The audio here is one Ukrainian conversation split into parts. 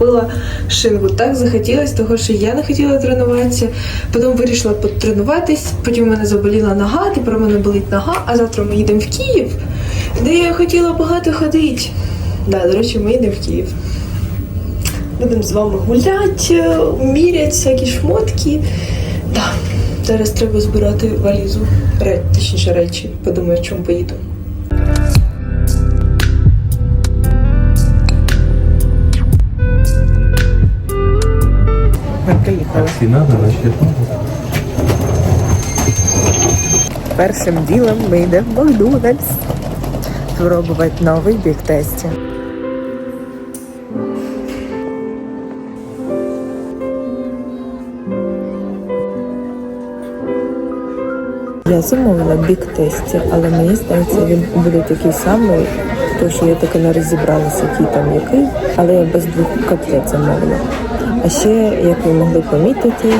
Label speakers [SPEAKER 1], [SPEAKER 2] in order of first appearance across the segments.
[SPEAKER 1] купила шинку. Так захотілося, того що я не хотіла тренуватися. Потім вирішила потренуватись, потім у мене заболіла нога, тепер у мене болить нога, а завтра ми їдемо в Київ, де я хотіла багато ходити. Да, до речі, ми йдемо в Київ. Будемо з вами гуляти, міряти всякі шмотки. Да. Зараз треба збирати валізу. Точніше речі. Подумаю, в чому поїду. Ми приїхали.
[SPEAKER 2] Значит,
[SPEAKER 1] Першим ділом ми йдемо в Макдональдс. Спробувати новий біг тесті. Я замовила біг тесті, але мені здається, він буде такий самий, тому що я таки не розібралася, який там який, але я без двох котлет замовила. А ще, як ви могли помітити,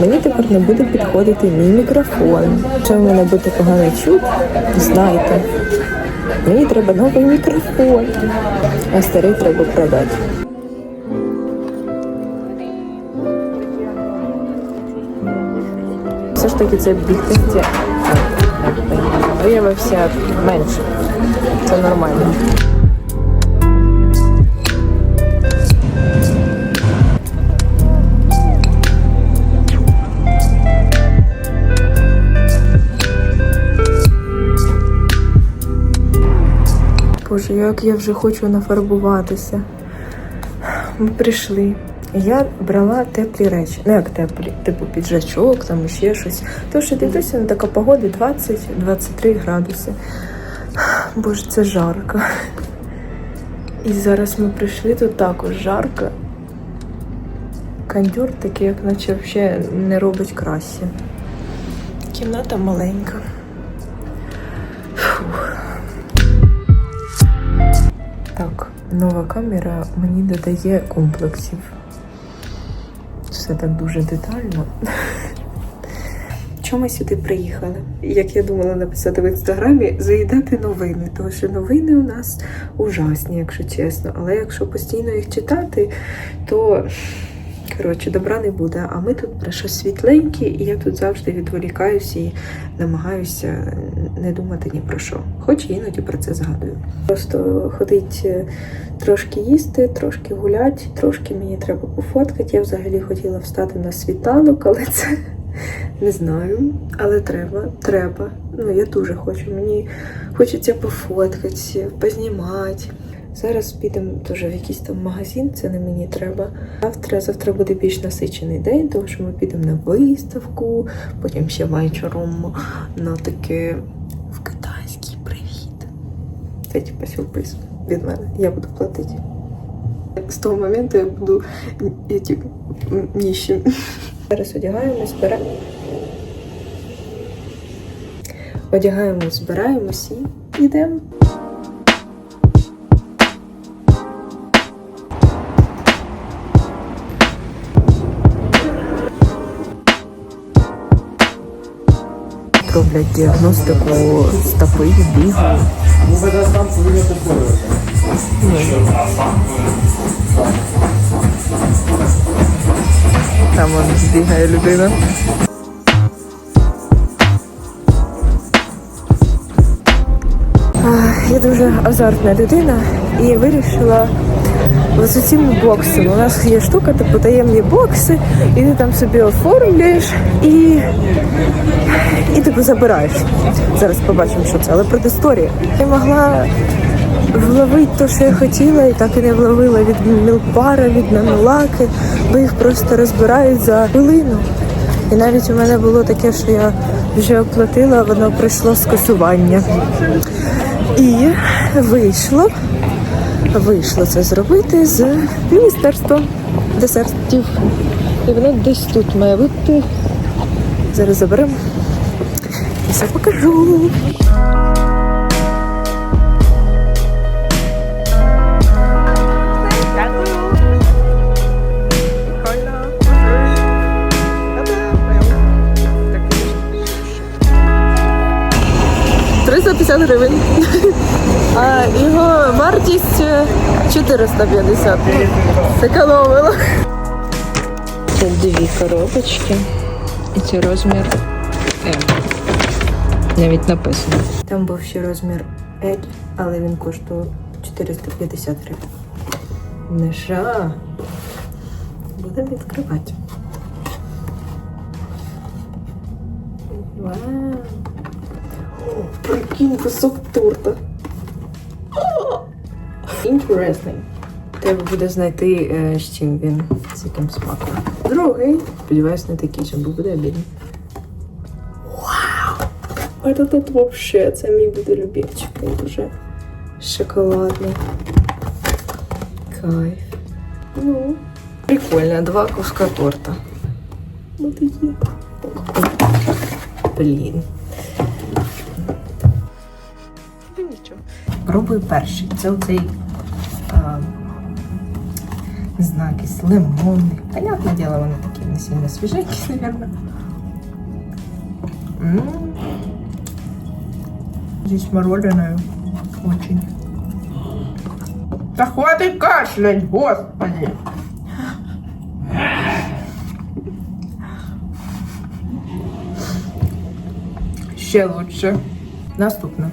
[SPEAKER 1] Мені тепер не буде підходити мій мікрофон. Якщо ви мене буде погано чути, знайте. Мені треба новий мікрофон, а старий треба продати. Все ж таки це бігтесті виявився менше. Це нормально. Боже, як я вже хочу нафарбуватися. Ми прийшли. Я брала теплі речі. Ну як теплі, типу піджачок, там ще щось. Тому що дивлюся на така погода 20-23 градуси. Боже, це жарко. І зараз ми прийшли, тут також жарко. Кондюр такий, як наче взагалі не робить краще. Кімната маленька. Фух. Так, нова камера мені додає комплексів. Все так дуже детально. Чому ми сюди приїхали? Як я думала написати в інстаграмі, заїдати новини, тому що новини у нас ужасні, якщо чесно. Але якщо постійно їх читати, то коротше добра не буде. А ми тут про щось світленьке, і я тут завжди відволікаюся і намагаюся не думати ні про що. Хоч іноді про це згадую. Просто ходить е, трошки їсти, трошки гуляти, трошки мені треба пофоткати. Я взагалі хотіла встати на світанок, але це не знаю. Але треба, треба. Ну, я дуже хочу. Мені хочеться пофоткати, познімати. Зараз підемо теж в якийсь там магазин, це не мені треба. Завтра, завтра буде більш насичений день, тому що ми підемо на виставку, потім ще вечором на таке в китайський привіт. Це типа сюрприз від мене. Я буду платити. З того моменту я буду я, типу, ніщим. Зараз одягаємось, збираємо. Одягаємось, збираємось і йдемо. Роблять діагностику стопи, бігу. Там он бігає людина. Я дуже азартна людина і вирішила з цими боксами. У нас є штука, типу таємні бокси, і ти там собі оформлюєш і, і типу забираєш. Зараз побачимо, що це, але предісторія. Я могла вловити те, що я хотіла, і так і не вловила від мілпара, від нанолаки, бо їх просто розбирають за хвилину. І навіть у мене було таке, що я вже оплатила, воно прийшло скасування. І вийшло, вийшло це зробити з міністерства десертів. І воно десь тут має бути. Зараз заберемо і все покажу. 50 гривень. А його вартість е, 450. Зекономила. Це дві коробочки. І це розмір М. Навіть написано. Там був ще розмір L, але він коштував 450 гривень. Не ша. Будемо відкривати. Вау. О, прикинь, кусок торта. Interesting. Треба буде знайти, е, з чим він, з яким смаком. Другий. Сподіваюсь, не такий, щоб буде обідний. Вау! А це тут вообще, це мій буде любимчик. Він дуже шоколадний. Кайф. Ну, прикольно, два куска торта. Ну такі. Блін. Ну нічого. Пробую перший. Це оцей. Знаю, якийсь лимонний. Понятне діло, вони такі не сильно свіженькі, мабуть. М. Здесь мороженое очень. Да хватит кашлять, господи! Ще лучше. Наступне.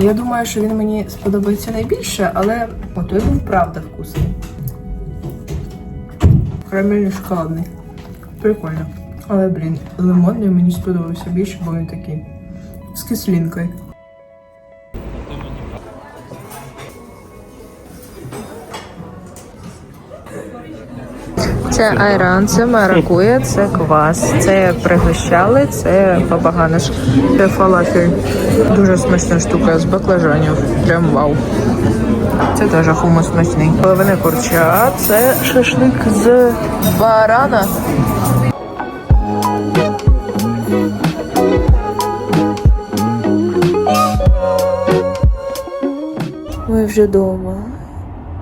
[SPEAKER 1] Я думаю, що він мені сподобається найбільше, але той був правда вкусний. Карамельний шоколадний. Прикольно. Але, блін, лимонний мені сподобався більше, бо він такий з кислинкою. Це айран, це маракуя, це квас, це пригощали, це бабаганиш, це фалафель. Дуже смачна штука з баклажанів. Прям вау. Це теж хумус смачний. Половина курча, це шашлик з барана. Ми вже вдома.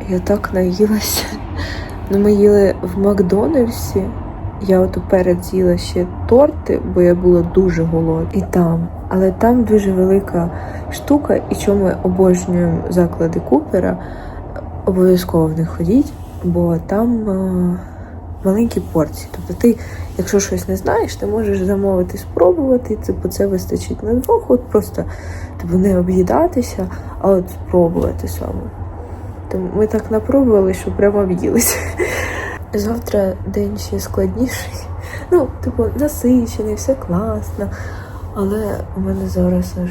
[SPEAKER 1] Я так наїлася. Ну, ми їли в Макдональдсі. Я от уперед з'їла ще торти, бо я була дуже голодна. І там. Але там дуже велика штука, і чому ми обожнюємо заклади Купера, обов'язково в них ходіть, бо там е, маленькі порції. Тобто ти, якщо щось не знаєш, ти можеш замовити, спробувати, типу це вистачить на двох, от просто типу, не об'їдатися, а от спробувати саме. Тому ми так напробували, що прямо об'їлися. Завтра день ще складніший. Ну, типу, насичений, все класно. Але у мене зараз аж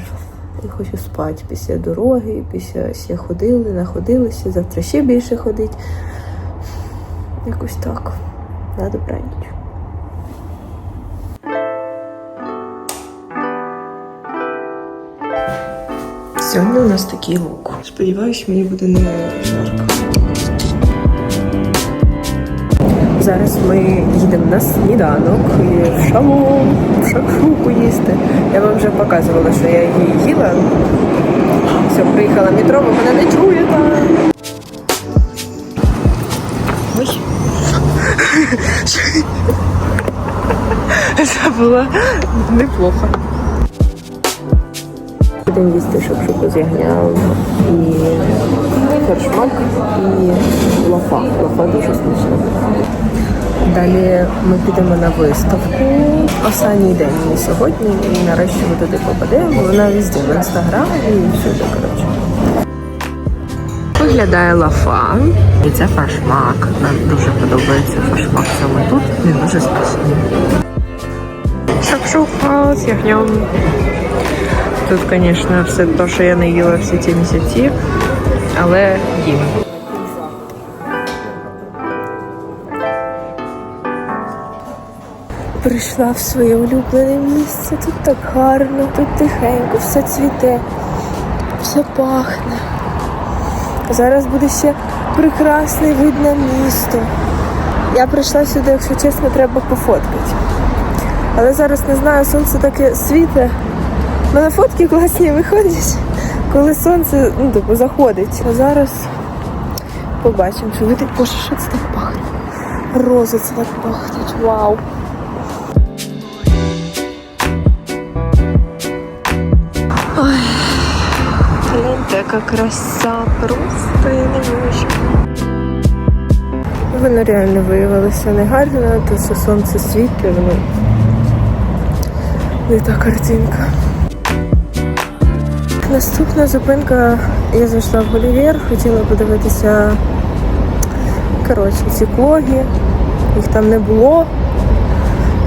[SPEAKER 1] я хочу спати після дороги, після ще ходили, находилися, завтра ще більше ходить. Якось так. На добраніч. Сьогодні у нас такий лук. Сподіваюсь, мені буде не жарко. Зараз ми їдемо на сніданок і шалом, шакшуку їсти. Я вам вже показувала, що я її їла. Все, приїхала метро, ви мене не чуєте. Ой. Це було неплохо. Будемо їсти шакшуку з ягням і фершмак і лафа. Лафа дуже смачна. Далі ми підемо на виставку. Останній день її сьогодні, і нарешті ми туди попадемо. Вона везде в інстаграмі і всюди, коротше. Виглядає лафа. І це фаршмак. Нам дуже подобається фаршмак саме тут. Він дуже смачний. Шакшука з ягнем. Тут, звісно, все те, що я не їла всі ці місяці, але їм. Прийшла в своє улюблене місце. Тут так гарно, тут тихенько, все цвіте, все пахне. Зараз буде ще прекрасний вид на місто. Я прийшла сюди, якщо чесно, треба пофоткати. Але зараз не знаю, сонце таке світле. Мене фотки класні виходять, коли сонце ну, типу, заходить. А зараз побачимо, що видить, боже, що це так пахне. Рози це так пахнуть. Вау! Ой, Така краса, просто я не можу. Воно реально виявилося негарно, то все сонце світле, воно не та картинка. Наступна зупинка, я зайшла в Голівер, хотіла подивитися коротше, ці клоги, їх там не було.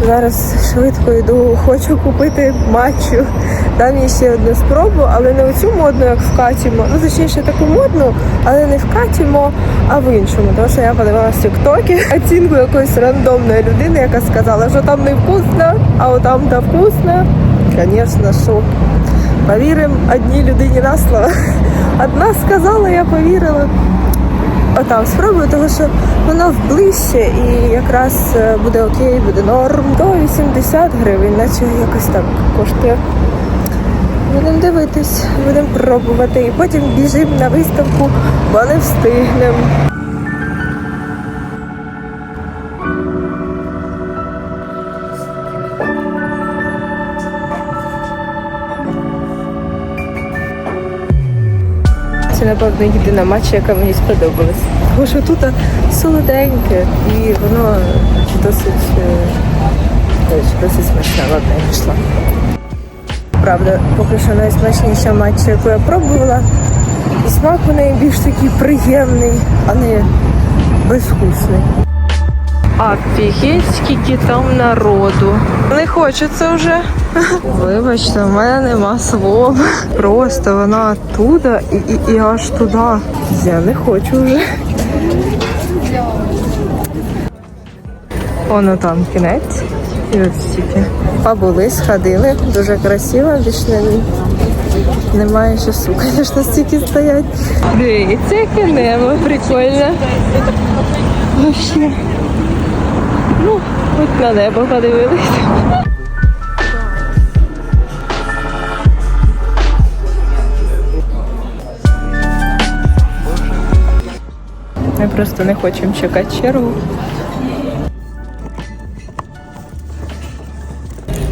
[SPEAKER 1] Зараз швидко йду, хочу купити матчу. Дам їй ще одну спробу, але не оцю модну, як в Катімо. Ну, точніше, таку модну, але не в Катімо, а в іншому. Тому що я подивилася в Тіктокі оцінку якоїсь рандомної людини, яка сказала, що там не вкусно, а отам та вкусно. Звісно, що повіримо одній людині на слово. Одна сказала, я повірила. Отам спробую, тому що воно ближче і якраз е, буде окей, буде норм. До 80 гривень, наче якось так коштує. Будемо дивитись, будемо пробувати і потім біжимо на виставку, бо не встигнемо. Це, напевно, єдина матча, яка мені сподобалась. Тому що тут солоденьке і воно досить, е, досить смачне. Ладно, я пішла. Правда, поки що найсмачніша матча, яку я пробувала. І смак у неї більш такий приємний, а не безвкусний. Офігеть, скільки там народу. Не хочеться вже. Вибачте, в мене нема слов. Просто вона оттуда і, і, і аж туди. Я не хочу вже. Воно там кінець. І от стільки. Побули, сходили. Дуже красиво, більш не, немає часу, звісно, стільки стоять. Дивіться, яке небо, прикольне. Вообще. Ну, хоч на небо подивились. Ми просто не хочемо чекати чергу.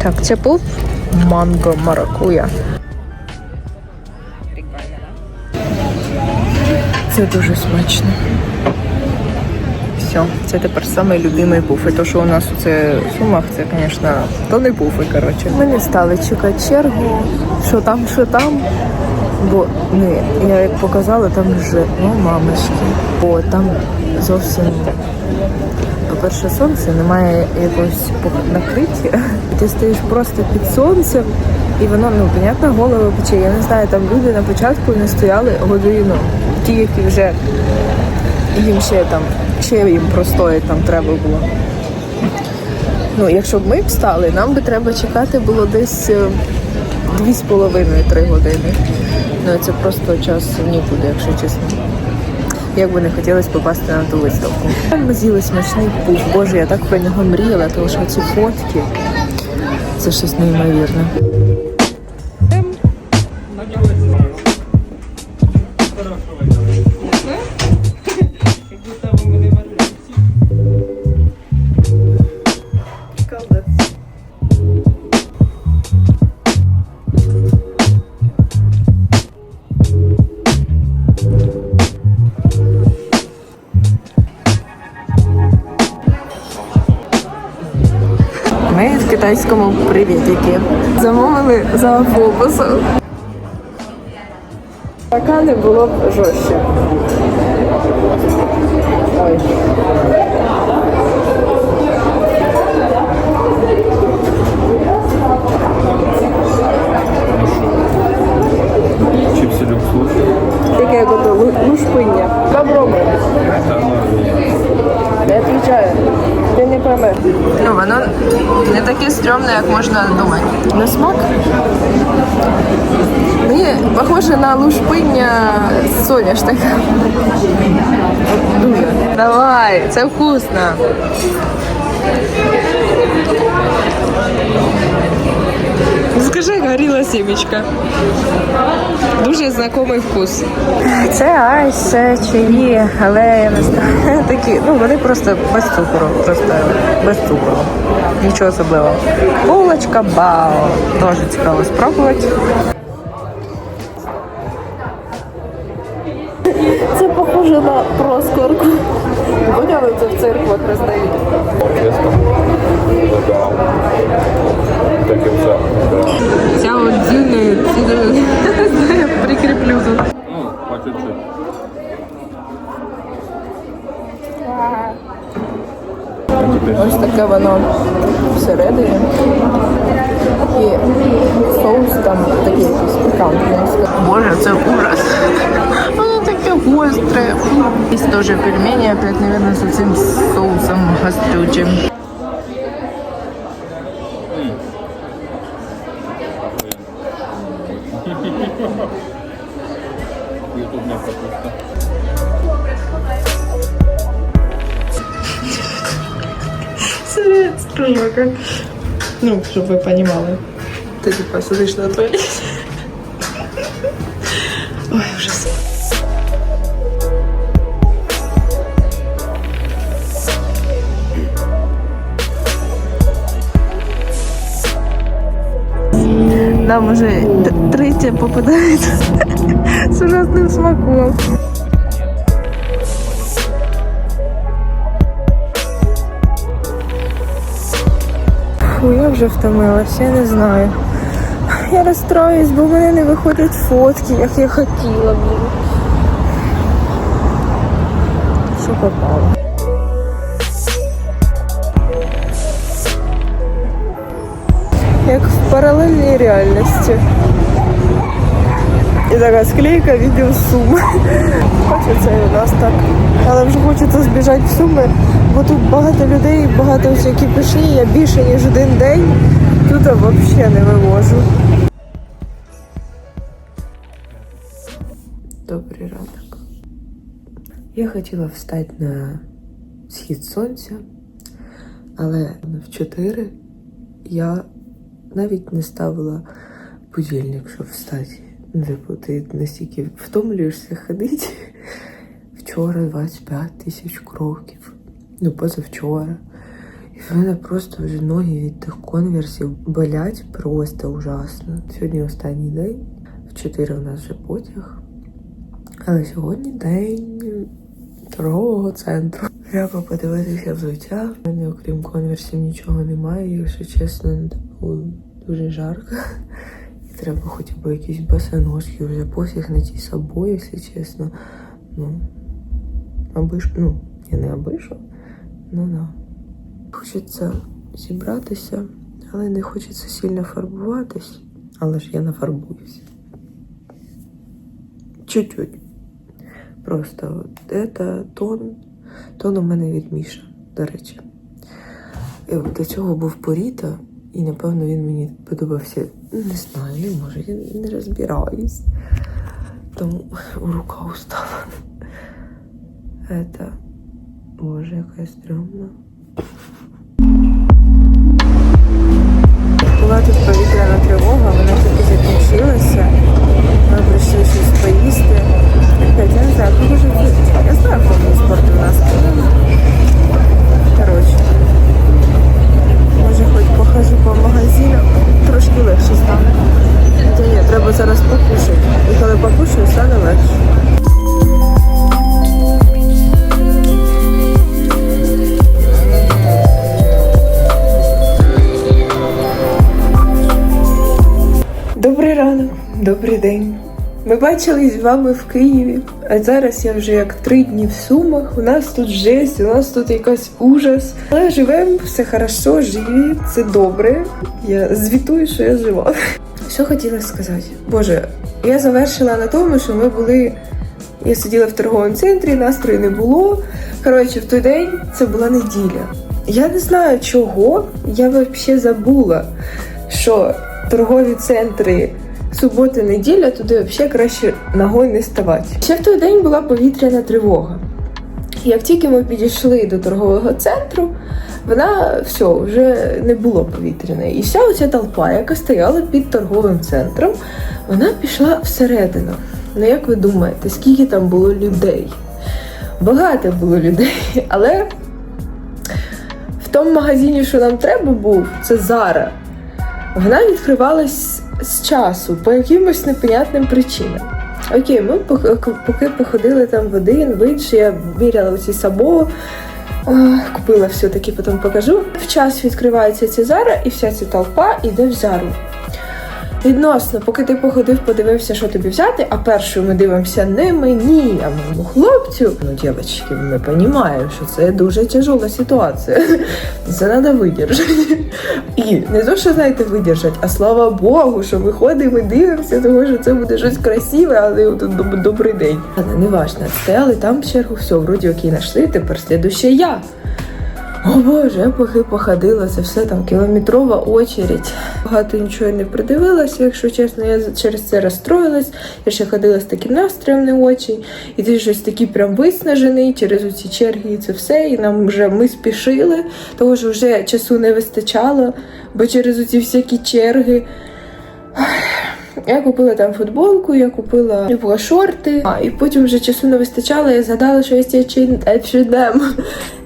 [SPEAKER 1] Так, це був манго маракуя. Це дуже смачно. Все, це тепер самий любимий пуфи. То, що у нас у це сумах, це, звісно, то не пуфи, коротше. Ми не стали чекати чергу, що там, що там. Бо не, я як показала, там вже ну, мамочки. Бо там зовсім, по-перше, сонце, немає якогось накриття. Ти стоїш просто під сонцем, і воно, ну, понятно, голову пече. Я не знаю, там люди на початку не стояли годину. Ті, які вже їм ще там, ще їм простоїть там треба було. Ну, якщо б ми б стали, нам би треба чекати було десь е, дві з половиною три години. Ну це просто час нікуди, якщо чесно. Як би не хотілося попасти на ту виставку. Ми з'їли смачний пуф. Боже, я так про нього мріяла, тому що ці фотки це щось неймовірне. Китайському привітики. Замовили за автобусом. Така не було б жорстче. Ой.
[SPEAKER 2] Чипсы люкс
[SPEAKER 1] Таке як ото лу- лушпиння. Попробуй. Я відповідаю. Ти не поймеш. Ну, воно не таке стрьомне, як можна думати. На смак? Мені похоже на лушпиння соняшника. Дуже. Давай, це вкусно. Скажи, горіла сімечка. Дуже знайомий вкус. Це айс, це чаї, але я не знаю. Такі, ну вони просто без цукру, просто без цукру. Нічого особливого. Булочка бао. Дуже цікаво спробувати. Це похоже на проскорку. Поняли, це в церквах роздають.
[SPEAKER 2] Оркестр. Вода. Таке все.
[SPEAKER 1] Ця от дзюни, прикріплю тут.
[SPEAKER 2] Ну, по чуть-чуть.
[SPEAKER 3] Ось таке воно всередині. І соус там такий якийсь пікантний.
[SPEAKER 1] Боже, це ужас. Воно таке гостре.
[SPEAKER 3] Есть тоже пельмени, опять, наверное, с этим соусом гострючим.
[SPEAKER 2] Ютубная капуста.
[SPEAKER 3] Строго. Ну, щоб ви розуміли. Ти типа сидиш на туалеті. Ой, ужас. Нам уже третє попадається з ужасним смаком. Фу, я вже втомилась, я не знаю. Я розстроюсь, бо в мене не виходять фотки, як я хотіла б. Що попало? Як в паралельній реальності. І така склейка відео суми. Хочеться і у нас так. Але вже хочеться збіжати в суми, бо тут багато людей, багато всякі пишні, я більше ніж один день. Тут взагалі не вивожу.
[SPEAKER 1] Добрий ранок. Я хотіла встати на схід сонця, але в 4 я навіть не ставила будильник, щоб встати. Ну, Типу, ти настільки втомлюєшся ходити. Вчора 25 тисяч кроків. Ну, позавчора. І в мене просто вже ноги від тих конверсів болять просто ужасно. Сьогодні останній день. В 4 у нас вже потяг. Але сьогодні день торгового центру. Треба подивитися взуття. У мене, окрім конверсів, нічого немає. Якщо чесно, типу, дуже жарко. Треба хоча б якісь босоножки, вже пофіг ті собою, якщо чесно. Ну, аби ж, ну, я не аби що. Ну да. Хочеться зібратися, але не хочеться сильно фарбуватись. Але ж я нафарбуюсь. Чуть-чуть. Просто это тон. Тон у мене від Міша, до речі. І До цього був Поріта, і напевно він мені подобався. Не знаю, не можу, я не розбираюсь. Тому рука устала. Это. Боже, яка я стрьомна.
[SPEAKER 3] Була тут повітряна тривога, вона тільки закінчилася.
[SPEAKER 1] Бачились з вами в Києві, а зараз я вже як три дні в Сумах. У нас тут жесть, у нас тут якась ужас. Але живемо, все хорошо, живі, це добре. Я звітую, що я жива. Що хотіла сказати? Боже, я завершила на тому, що ми були. Я сиділа в торговому центрі, настрою не було. Коротше, в той день це була неділя. Я не знаю чого, я взагалі забула, що торгові центри субота, неділя, туди взагалі краще ногою не ставати. Ще в той день була повітряна тривога. Як тільки ми підійшли до торгового центру, вона все, вже не було повітряної. І вся оця толпа, яка стояла під торговим центром, вона пішла всередину. Ну як ви думаєте, скільки там було людей? Багато було людей, але в тому магазині, що нам треба був, це Зара. Вона відкривалась з часу по якимось непонятним причинам. Окей, ми поки, походили там в один, в інший, я міряла оці сабо, Купила все-таки, потім покажу. В час відкривається ця зара, і вся ця толпа йде в зару. Відносно, поки ти походив, подивився, що тобі взяти, а першою ми дивимося не мені, а моєму хлопцю. Ну, дівчатки, ми розуміємо, що це дуже тяжела ситуація. Це треба видержати. І не то, що знаєте, видержати, а слава Богу, що виходимо і дивимося, тому що це буде щось красиве, але тут добрий день. Але не важно, стояли там в чергу, все, вроді окей, знайшли, тепер слідуще я. О Боже, я поки походила, це все там кілометрова очередь. Багато нічого не придивилася, якщо чесно, я через це розстроїлась. Я ще ходила з таким настроєм не очі, і ти щось такий прям виснажений через оці черги і це все. І нам вже ми спішили, тому що вже часу не вистачало, бо через оці всякі черги. Я купила там футболку, я купила типу, шорти, а і потім вже часу не вистачало, я згадала, що є H&M.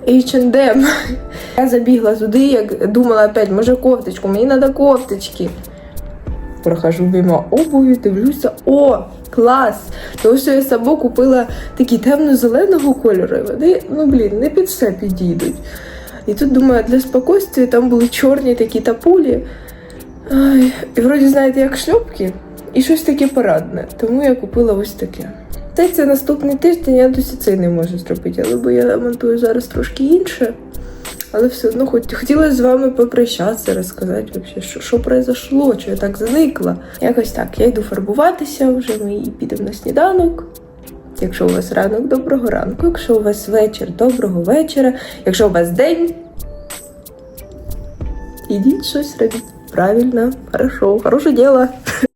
[SPEAKER 1] H&M. Я забігла туди, як думала опять, може кофточку, мені треба кофточки. Прохожу мимо обуві, дивлюся, о, клас! Тому що я сама купила такі темно-зеленого кольору, і вони, ну блін, не під все підійдуть. І тут думаю, для спокійствия там були чорні такі тапулі. Ай, і вроді, знаєте, як шльопки, і щось таке парадне. Тому я купила ось таке. Та це наступний тиждень я досі це не можу зробити, але бо я монтую зараз трошки інше. Але все одно хотіла з вами попрощатися, розказати, вообще, що, що произошло, що я так заникла. Якось так, я йду фарбуватися вже, ми і підемо на сніданок. Якщо у вас ранок, доброго ранку. Якщо у вас вечір, доброго вечора. Якщо у вас день, ідіть щось робіть. Правильно, хорошо, хороше діло.